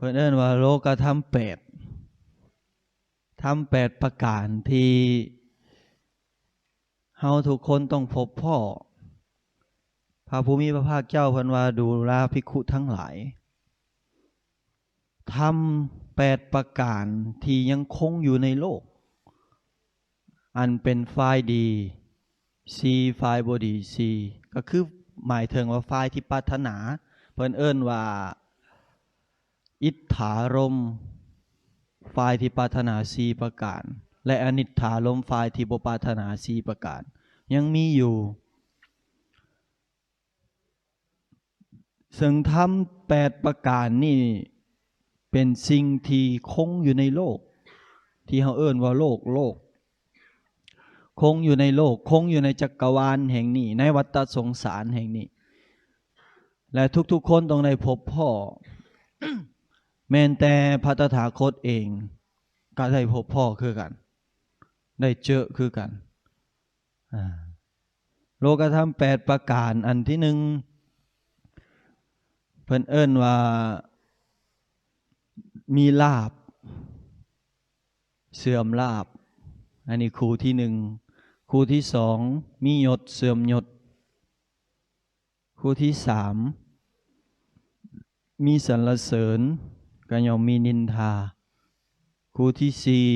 เพื่อนเอิ้นว่าโลกธรรมแปดธรรมแปดประการที่เฮาทุกคนต้องพบพ่อ พระภูมิพระภาคเจ้าเพันว่าดูแลภิกขุทั้งหลายทำแปดประการที่ยังคงอยู่ในโลก อันเป็นฝ่ายดีซีฝ่ายบดีซีก็คือหมายถึงว่าฝ่ายที่ปรารถนา เพิ่นเอิ้นว่า อิทธารมฝ่ายที่ปรารถนาสีประการ และอนิจฐารมฝ่ายที่บ่ปรารถนาสีประการ ยังมีอยู่ ซึ่งทำแปดประการนี่เป็นสิ่งที่คงอยู่ในโลก ที่เขาเอิ้นว่าโลกโลก คงอยู่ในโลก คงอยู่ในจักรวาลแห่งนี้ ในวัฏสงสารแห่งนี้ และทุกๆคนต้องได้พบพ่อ แม้แต่พระตถาคตเอง ก็ได้พบพ่อคือกัน ได้เจอคือกัน โลกธรรมแปดประการอันที่หนึ่งเพิ่นเอิ้นว่ามีลาบ เสื่อมลาบ อันนี้ครูที่หนึ่งครูที่สองมียศเสื่อมยศครูที่สามมีสรรเสริญ ก็ย่อมมีนินทาครูที่สี่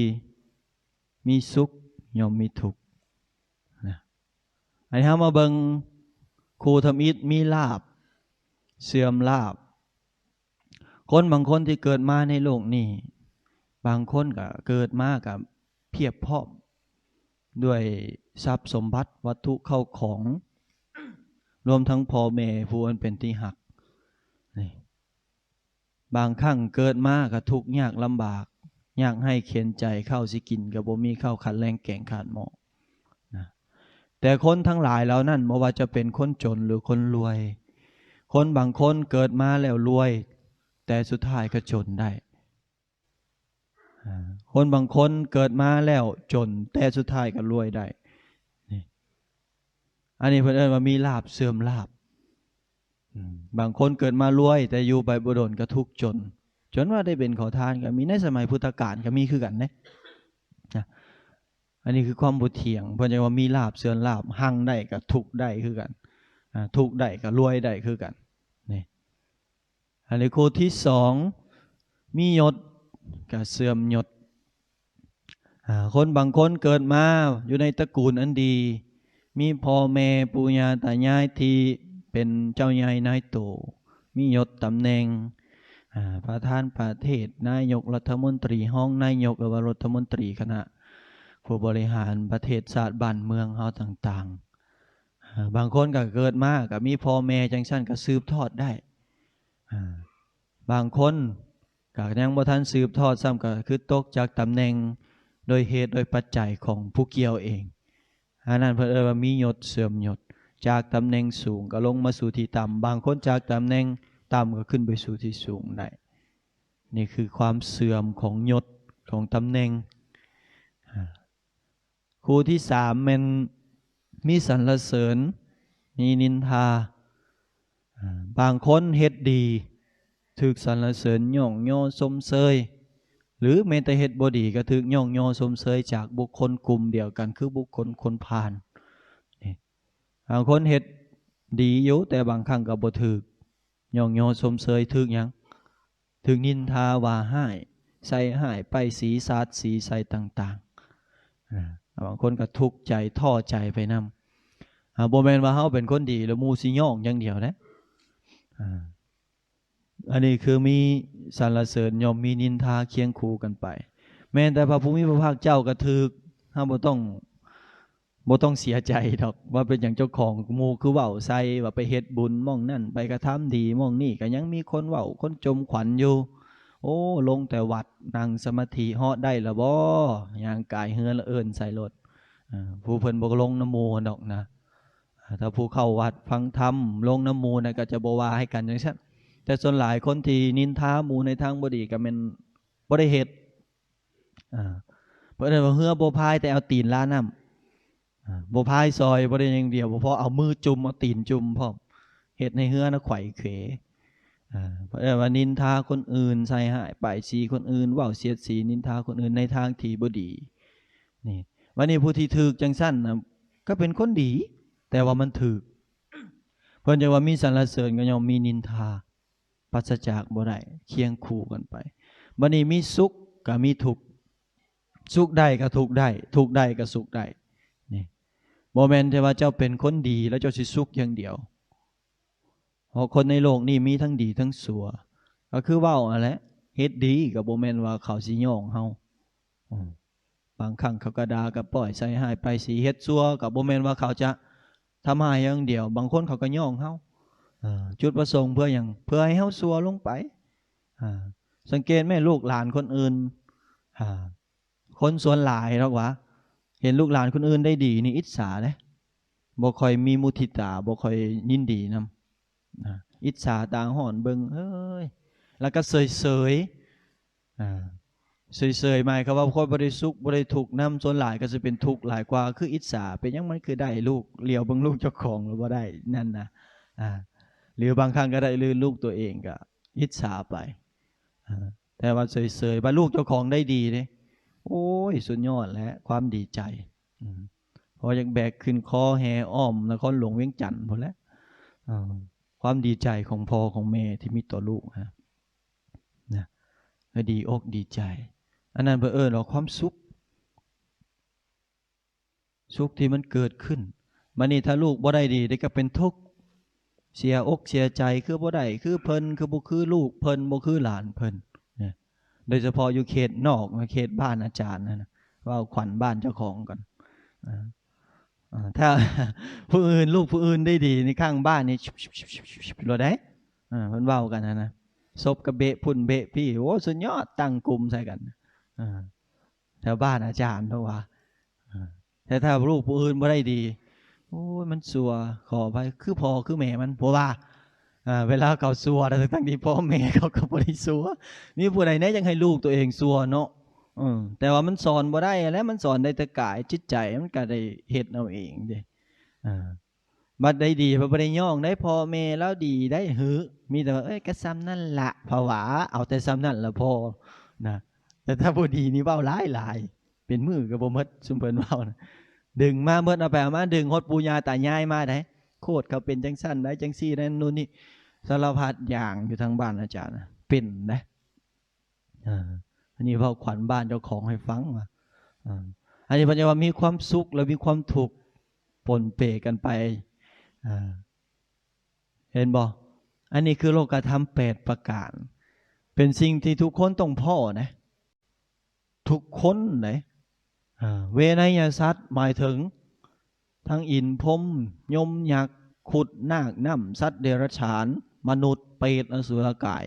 มีสุขย่อมมีทุกข์นะอันนี้มาเบิงครูทำอิฐมีลาบ เสื่อมลาบ คนบางคนที่เกิดมาในโลกนี้ บางคนก็เกิดมากับเพียบพร้อมด้วยทรัพย์สมบัติวัตถุเข้าของ รวมทั้งพ่อแม่ผู้อันเป็นที่หัก บางครั้งเกิดมาก็ทุกยากลำบากยากให้เข็นใจเข้าสิกินกับบ่มีเข้าขัดแรงแก่งขาดหมอนะแต่คนทั้งหลายแล้วนั่นไม่ว่าจะเป็นคนจนหรือคนรวย คนบางคนเกิดมาแล้วรวย แต่สุดท้ายก็จนได้ คนบางคนเกิดมาแล้วจน แต่สุดท้ายก็รวยได้ อันนี้เพื่อนว่ามีลาบเสื่อมลาบ บางคนเกิดมารวย แต่อยู่ไปบุดนก็ทุกจน จนว่าได้เป็นขอทานก็มีในสมัยพุทธกาลก็มีคือกันนะนะอันนี้คือความบุเถียงเพราะจะว่ามีลาบเสื่อมลาบหั่งได้กับทุกได้คือกันทุกได้กับรวยได้คือกันนี่อันนี้โคที่สองมียศกับเสื่อมยศคนบางคนเกิดมาอยู่ในตระกูลอันดี มีพ่อแม่ปุญญาตายายที่ เป็นเจ้าใหญ่นายโตมียศตำแหน่งประธานประเทศนายกรัฐมนตรีห้องนายกอว่ารัฐมนตรีคณะผู้บริหารประเทศชาติบ้านเมืองเฮาต่างๆ บางคนก็เกิดมากับมีพ่อแม่จังสั้นก็สืบทอดได้ บางคนก็ยังบ่ทันสืบทอดซ้ำก็คือตกจากตำแหน่งโดยเหตุโดยปัจจัยของผู้เกี่ยวเองอันนั้นเพื่อว่ามียศเสื่อมยศ จากตำแหน่งสูงก็ลงมาสู่ที่ต่ำบางคนจากตำแหน่งต่ำก็ขึ้นไปสู่ที่สูงได้นี่คือความเสื่อมของยศของตำแหน่งครูที่สามมันมีสรรเสริญ มีนินทา บางคนเฮ็ดดี ถึกสรรเสริญย่องโยสมเซย หรือเมตเฮ็ดบดีก็ถึกย่องโยสมเซยจากบุคคลกลุ่มเดียวกัน คือบุคคลคนผ่าน บางคนเฮ็ดดีอยู่แต่บางครั้งก็บ่ถึกย่องโยสมเสยถึกยังถึกนินทาว่าให้ใส่ให้ไปสีสาดสีใส่ต่างๆบางคนก็ทุกข์ใจท้อใจไปนำบ่แมนว่าเฮาเป็นคนดีแล้วมูสิย่องอย่างเดียวนะอันนี้คือมีสรรเสริญยอมมีนินทาเคียงคู่กันไป แม้แต่พระภูมิพระภาคเจ้าก็ถึกเฮาบ่ต้อง บ่ต้องเสียใจดอกว่าเป็นอย่างเจ้าของมูคือเว้าใส่ว่าไปเฮ็ดบุญมองนั่นไปกระทำดีมองนี่ก็ยังมีคนเว้าคนจมขวัญอยู่ โอ้ ลงแต่วัดนั่งสมาธิเหาะได้ละบ่ย่างกายเฮือนละเอินใส่รถผู้เพิ่นบ่ลงน้ำมูดอกนะ ถ้าผู้เข้าวัดฟังธรรมลงน้ำมูนะก็จะบวาให้กันจังซั่นแต่ส่วนหลายคนที่นินทามูในทางบดีก็แม่นบ่ได้เฮ็ดอ่าเพิ่นว่าเฮือบ่พายแต่เอาตีนล้าน้ำ บ่พายซอยบ่ได้อย่างเดียวบ่พอเอามือจุ่มเอาตีนจุ่มพร้อมเฮ็ดในเฮือนะไขว่เขวเพราะเอิ้นว่านินทาคนอื่นใส่หายป้ายสีคนอื่นว้าเสียดสีนินทาคนอื่นในทางที่บ่ดีนี่วันนี้ผู้ที่ถูกจังซั่นนะก็เป็นคนดี แต่ว่ามันถูกเพิ่นจะว่ามีสรรเสริญก็ย่อมมีนินทาปราศจากบ่ได้เคียงคู่กันไปบัดนี้มีสุขก็มีทุกข์สุขได้ก็ทุกข์ได้ ทุกข์ได้ก็สุขได้ บ่แม่นแต่ว่าเจ้าเป็นคนดีแล้วเจ้าสิสุขอย่างเดียวเพราะคนในโลกนี้มีทั้งดีทั้งสัว ก็คือว้าอะแหละเฮ็ดดีก็บ่แม่นว่าเขาสิย่องเฮาบางครั้งเขาก็ด่าก็ปล่อยใส่หายไปสิเฮ็ดซัวก็บ่แม่นว่าเขาจะทำหายอย่างเดียว บางคนเขาก็ย่องเฮาจุดประสงค์เพื่อหยังเพื่อให้เฮาซัวลงไปสังเกตแม่ลูกหลานคนอื่นคนส่วนหลายหรอกวะ เห็นลูกหลานคนอื่นได้ดี นี่อิจฉาเด้บ่คอยมีมุทิตาบ่คอยยินดีนำนะอิจฉาต่างห่อนเบิงเอ้ยแล้วก็เสยเสยเสยเสยๆหมายครับว่าคนบริสุขบริทุกข์น้ำส่วนหลายก็จะเป็นทุกข์หลายกว่าคืออิจฉาเป็นยังมันคือได้ลูกเลี้ยวบิ่งลูกเจ้าของหรือว่าได้นั่นนะหรือบางครั้งก็ได้ลือลูกตัวเองก็อิจฉาไปแต่ว่าเสยเสยๆว่าลูกเจ้าของได้ดีเด้ โอ้ย สุดยอดแล้วความดีใจอพอยากแบกขึ้นคอแห่อ้อมนครหลวงเวียงจันทน์พอแล้วความดีใจของพ่อของแม่ที่มีต่อลูกนะนะดีอกดีใจ อันนั้นเพื่อเออเราความสุข สุขที่มันเกิดขึ้นมันนี่ถ้าลูกบ่ได้ดีได้ก็เป็นทุกข์เสียอกเสียใจคือบ่ได้คือเพลินคือบ่คือลูกเพลินบ่คือหลานเพลินน โดยเฉพาะอยู่เขตนอกเขตบ้านอาจารย์นะว่าขวัญบ้านเจ้าของก่อนถ้าผู้อื่นลูกผู้อื่นได้ดีในข้างบ้านนี่ชุบชุบชุบชุบชุบชุบรถได้เพิ่นเว้ากันนะนะศพกับเบะพุ่นเบะพี่โอ้สุดยอดตั้งกลุ่มใส่กันแถวบ้านอาจารย์เพราะว่าแต่ถ้าลูกผู้อื่นบ่ได้ดี โอ้ยมันสัวขอไปคือพ่อคือแม่มันเพราะว่าอ่า เวลาเขาสัวแต่ทั้งที่พ่อแม่เขาก็บ่ได้สัวมีผู้ใดแน่ยังให้ลูกตัวเองสัวเนาะแต่ว่ามันสอนบ่ได้แล้วมันสอนได้แต่กายจิตใจมันก็ได้เฮ็ดเอาเองเด้อ่าบัดได้ดีพอบ่ได้ย่องได้พ่อแม่แล้วดีได้หือ มีแต่ว่าเอ้ยก็ซ้ำนั่นละภาวะเอาแต่ซ้ำนั่นละพอนะแต่ถ้าบ่ดีนี่เว้าหลายหลายเป็นมือก็บ่หมดซุมเพิ่นเว้านะดึงมาเบิดเอาไปเอามาดึงฮดปู่ย่าตายายมาได้ โคตรเขาเป็นจังซั่นได้จังซี่นั่นนู่นนี่สารพัดอย่างอยู่ทางบ้านอาจารย์นะเป็นนะอันนี้เว่าขวัญบ้านเจ้าของให้ฟังมาอันนี้พันจะว่ามีความสุขและมีความทุกข์ปนเปกันไปเห็นบ่อันนี้คือโลกธรรมแปดประการ เป็นสิ่งที่ทุกคนต้องพ่อนะ ทุกคนนะอ่าเวนยสัตว์หมายถึง ทั้งอินพมยมยักษ์ขุดนาคน้ำสัตว์เดรัจฉาน มนุษย์เปรตอสุรกาย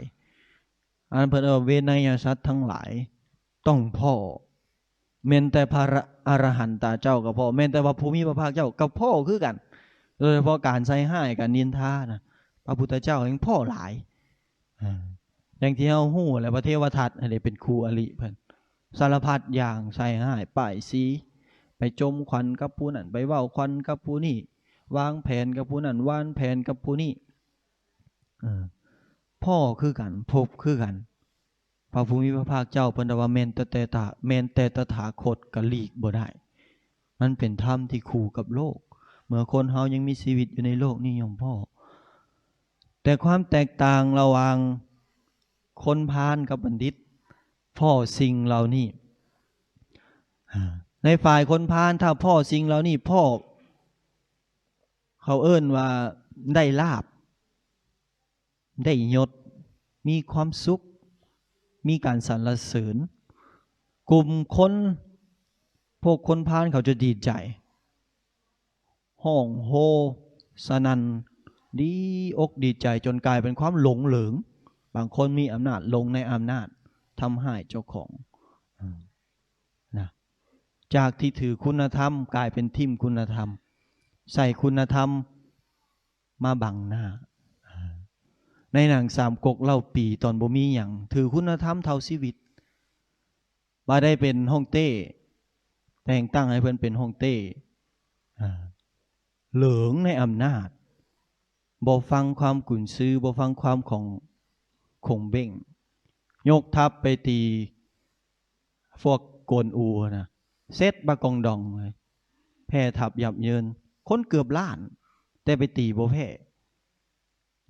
อันเพิ่นเอาเวนยสัตว์ทั้งหลาย ต้องพ่อเมนแต่พระอรหันตาเจ้ากับพ่อเมนแต่ว่าภูมิพระภาคเจ้ากับพ่อคือกัน โดยเฉพาะการใส่ห้การนินทานะพระพุทธเจ้าเองพ่อหลายอย่างที่เฮาฮู้และพระเทวทัตอันนี้เป็นครูอริเพิ่นสารพัดอย่างใส่ห้ป้ายสี ไปจมควันกับผู้นั้นไปเว้าควันกับผู้นี้วางแผนกับผู้นั้นวางแผนกับผู้นี้พ่อคือกันพบคือกันพระภูมิพระภาคเจ้าเพิ่นว่าเมนแต่แต่ตาเมนแต่ตถาคตก็หลีกบ่ได้ มันเป็นธรรมที่คู่กับโลก เมื่อคนเฮายังมีชีวิตอยู่ในโลกนี้ยมพ่อ แต่ความแตกต่างระหว่างคนพาลกับบัณฑิต พ่อสิ่งเหล่านี้อ่ ในฝ่ายคนพาลถ้าพ่อสิ่งเหล่านี้พ่อ เขาเอิ้นว่าได้ลาบ ได้ยศ มีความสุข มีการสรรเสริญ กลุ่มคนพวกคนพาลเขาจะดีใจ ห้องโฮสนันดีอกดีใจจนกลายเป็นความหลงเหลิงบางคนมีอำนาจลงในอำนาจทำให้เจ้าของ จากที่ถือคุณธรรม กลายเป็นทิมคุณธรรม ใส่คุณธรรมมาบังหน้า ในหนังสามก๊กเล่าปีตอนบ่มีหยังถือคุณธรรมเท่าชีวิตมาได้เป็นฮ่องเต้ แต่งตั้งให้เพิ่อนเป็นฮ่องเต้เหลืองในอำนาจบ่ฟังความกุนซื้อบ่ฟังความของคงเบ้งยกทัพไปตีพวกโกนอูนะ เซตบากองดองเลยแพ้ทับหยับเยิน คนเกือบล้าน แต่ไปตีโบแพ้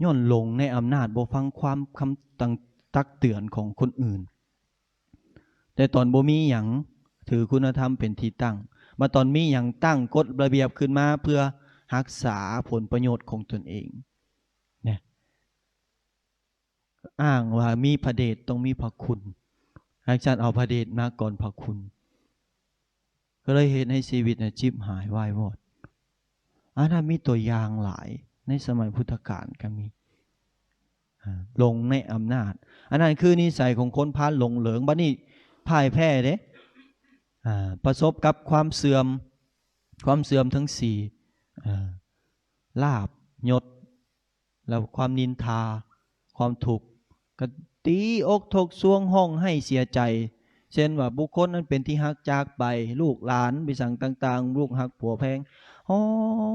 ย่อนลงในอำนาจโบฟังความคำตังตักเตือนของคนอื่น แต่ตอนโบมีหยังถือคุณธรรมเป็นที่ตั้ง มาตอนมีหยังตั้งกฎระเบียบขึ้นมาเพื่อรักษาผลประโยชน์ของตนเองเนี่ยอ้างว่ามีพระเดชต้องมีพระคุณอาจารย์เอาพระเดชมาก่อนพระคุณ ก็เลยเห็นในชีวิตเนี่ยจิบหายวายวอดอันนั้นมีตัวอย่างหลายในสมัยพุทธกาลก็มีลงในอำนาจ อันนั้นคือนิสัยของคนพาลหลงเหลิงบัดนี้พ่ายแพ้เด้ประสบกับความเสื่อมความเสื่อมทั้งสี่ลาบยศ แล้วความนินทา ความถูกก็ตีอกทกซวงห้องให้เสียใจ เช่นว่าบุคคลนั้นเป็นที่ฮักจากไปลูกหลานไปสั่งต่างๆ ลูกหักผัวแพงห้อ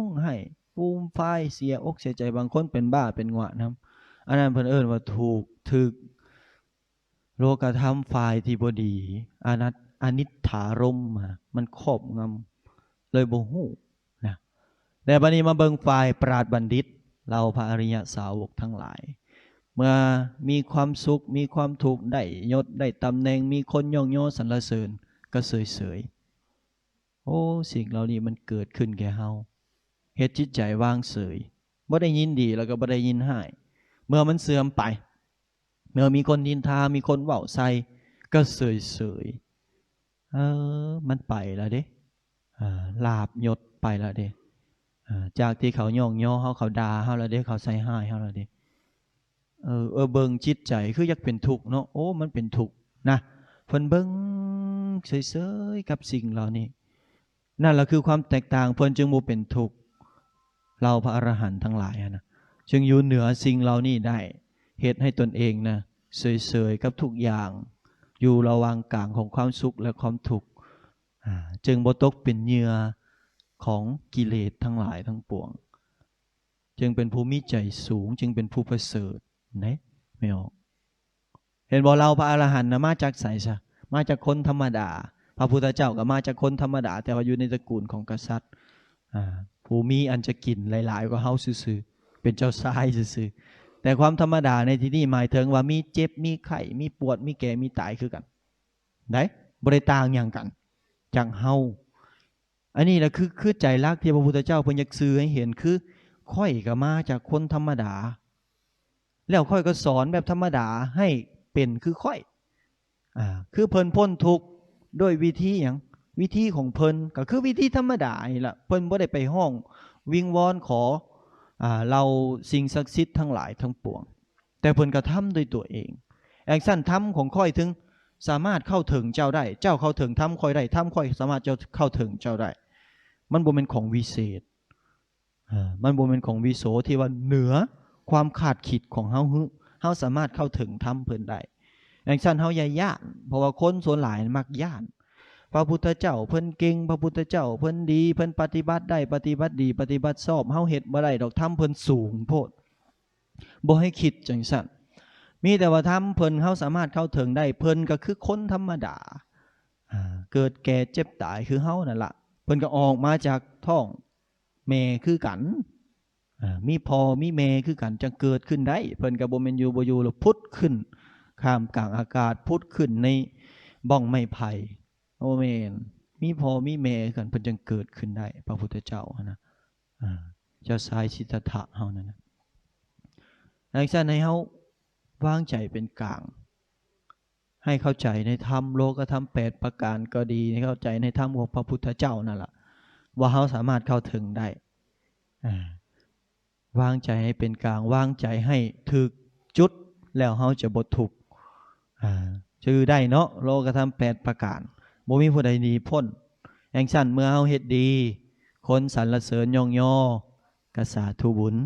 งให้ปูมไฟเสียอกเสียใจบางคนเป็นบ้าเป็นหวะนะอันนั้นเพิ่นเอิ้นว่าถูกถึก โลกธรรมฝ่ายที่บดีอนัตอนิจฐารมมามันครอบงำเลยบ่ฮู้นะแต่บัดนี้มาเบิงฝ่ายปราดบัณฑิต เราพระอริยสาวกทั้งหลาย เมื่อมีความสุขมีความถูกได้ยศได้ตำแหน่งมีคนย่องโยสรรเสริญก็เสยเสยๆโอ้สิ่งเหล่านี้มันเกิดขึ้นแก่เฮาเฮ็ดจิตใจว่างเสยบ่ได้ยินดีแล้วก็บ่ได้ยินหายเมื่อมันเสื่อมไป เมื่อมีคนนินทา มีคนเว้าใส่ก็เสยเสยๆเออมันไปแล้วเด้ลาบยศไปแล้วเด้จากที่เขาย่องย่อเฮาเขาด่าเฮาแล้วเด้เขาใส่ห้ายเฮาแล้วเด้ เออเออเบิ่งจิตใจคืออยากเป็นทุกข์เนาะโอ้มันเป็นทุกข์นะเพิ่นเบิ่งเฉยๆกับสิ่งเหล่านี้นั่นแหละคือความแตกต่างเพิ่นจึงบ่เป็นทุกข์เราพระอรหันต์ทั้งหลายนะจึงอยู่เหนือสิ่งเหล่านี้ได้เหตุให้ตนเองนะเสยๆกับทุกอย่าง อยู่ระว่างกลางของความสุขและความทุกข์จึงบตกเป็นเหยื่อของกิเลสทั้งหลายทั้งปวง จึงเป็นผู้มีใจสูงจึงเป็นผู้ประเสริฐ ไหนไม่ออก เห็นบ่เราพระอรหันต์นะมาจากไสซะมาจากคนธรรมดา พระพุทธเจ้าก็มาจากคนธรรมดา แต่ว่าอยู่ในตระกูลของกษัตริย์ผู้มีอันจะกินหลายๆกว่าเฮาซื่อๆเป็นเจ้าชายซื่อๆแต่ความธรรมดาในที่นี้หมายถึงว่ามีเจ็บมีไข้มีปวดมีแก่มีตายคือกันได้บ่ได้ต่างหยังกันจากเฮาอันนี้แหละคือคือใจรักที่พระพุทธเจ้าเพิ่นอยากสื่อให้เห็นคือ ค่อยก็มาจากคนธรรมดา แล้วค่อยก็สอนแบบธรรมดาให้เป็นคือค่อยอ่าคือเพิ่นพ้นทุกข์ด้วยวิธีหยังวิธีของเพิ่นก็คือวิธีธรรมดานี่ล่ะเพิ่นบ่ได้ไปห้อง วิงวอนขออ่าเราสิ่งศักดิ์สิทธิ์ทั้งหลายทั้งปวง แต่เพิ่นก็ทำด้วยตัวเองแองสั้นทำของค่อยถึงสามารถเข้าถึงเจ้าได้ เจ้าเข้าถึงทำค่อยได้ทำค่อยสามารถเจ้าเข้าถึงเจ้าได้ มันบ่เป็นของวิเศษอ่ามันบ่เป็นของวิโสที่ว่าเหนือ ความคาดคิดของเฮาฮึเฮาสามารถเข้าถึงทำเพิ่นได้แองสั้นเฮาอย่าย่านเพราะว่าคนส่วนหลายมักย่าน พระพุทธเจ้าเพิ่นเก่งพระพุทธเจ้าเพิ่นดี เพิ่นปฏิบัติได้ปฏิบัติดี ปฏิบัติชอบเฮาเฮ็ดบ่ได้ดอกทำเพิ่นสูงโพดบ่ให้คิดจังซั่นมีแต่ว่าทำเพิ่นเฮาสามารถเข้าถึงได้เพิ่นก็คือคนธรรมดาอ่าเกิดแก่เจ็บตายคือเฮานั่นล่ะเพิ่นก็ออกมาจากท้องแม่คือกัน มีพอมีแม่คือกันจังเกิดขึ้นได้ เพิ่นก็บ่แม่นยู่บ่อยู่แล้วพุทธขึ้น ข้ามกลางอากาศพุทธขึ้นในบ้องไม้ไผ่โอเมน มีพอมีแม่กันเพิ่นจึงเกิดขึ้นได้ พระพุทธเจ้านะเจ้าชายสิทธัตถะเฮานั่นนะดังนั้นให้เฮาวางใจเป็นกลาง ให้เข้าใจในธรรมโลกธรรมแปดประการก็ดีให้เข้าใจในธรรมของพระพุทธเจ้านั่นแหละว่าเฮาสามารถเข้าถึงได้อ่า วางใจให้เป็นกลางวางใจให้ถึกจุดแล้วเฮาจะบ่ทุกอ่าชื่อได้เนาะโลกธรรมแปดประการบ่มีผู้ใดหนีพ้นแองสั้นเมื่อเฮาเฮ็ดดี คนสรรเสริญยองยอกสาธุบุญ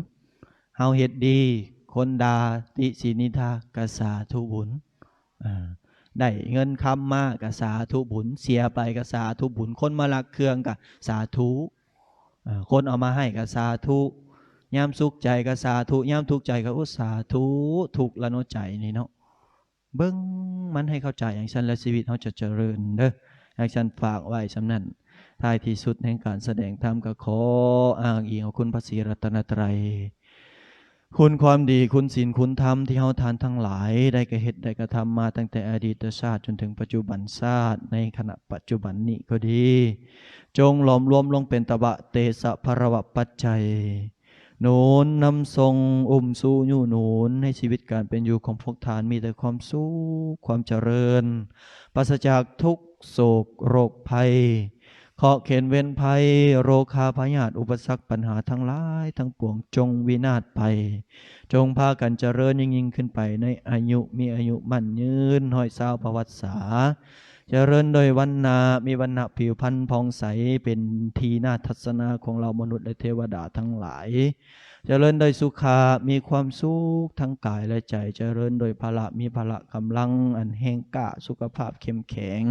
เฮาเฮ็ดดี คนดาติสินิทากสาธุบุญอ่าได้เงินคำมากสาธุบุญเสียไปกสาธุบุญคนมาลักเครื่องกสาธุคนเอามาให้กสาธุ ยามสุขใจก็สาธุยามทุกข์ใจก็อุสาธุทุกละเนใจนี่เนาะเบิ่งมันให้เข้าใจอย่างฉันและชีวิตเขาจะเจริญเด้ออย่างฉันฝากไว้สำนั้นท้ายที่สุดแห่งการแสดงธรรมก็ขออ้างอิงเอาคุณพระศรีรัตนตรัยคุณความดีคุณศีลคุณธรรมที่เฮาทานทั้งหลาย ได้กระเฮ็ดได้กระทำมาตั้งแต่อดีตชาติจนถึงปัจจุบันชาติในขณะปัจจุบันนี้ก็ดี จงหลอมรวมลงเป็นตบะเตสะภรวะปัจจัย หนุนนำทรงอุ้มสู้อยู่หนุนให้ชีวิตการเป็นอยู่ของพวกทานมีแต่ความสุขความเจริญปราศจากทุกโศกโรคภัยขอเข็นเว้นภัย โรคาพยาธิอุปสรรคปัญหาทั้งหลาย ทั้งปวงจงวินาศไป จงพากันเจริญยิ่งยิ่งขึ้นไปในอายุมีอายุมั่นยืนห้อยสาวประวัติศาสตร์ เจริญโดยวันนา มีวันณะผิวพรรณผ่องใส เป็นทีน่าทัศนาของเรามนุษย์และเทวดาทั้งหลาย เจริญโดยสุขา มีความสุขทั้งกายและใจ เจริญโดยพละ มีพละกำลัง อันแห่งกะ สุขภาพเข้มแข็ง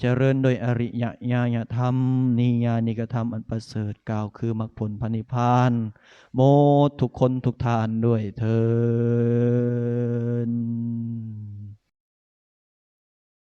เจริญโดยอริยญาณธรรม นิยานิกธรรมอันประเสริฐกล่าวคือมรรคผลพระนิพพาน โมทุกคนทุกทานด้วยเธอ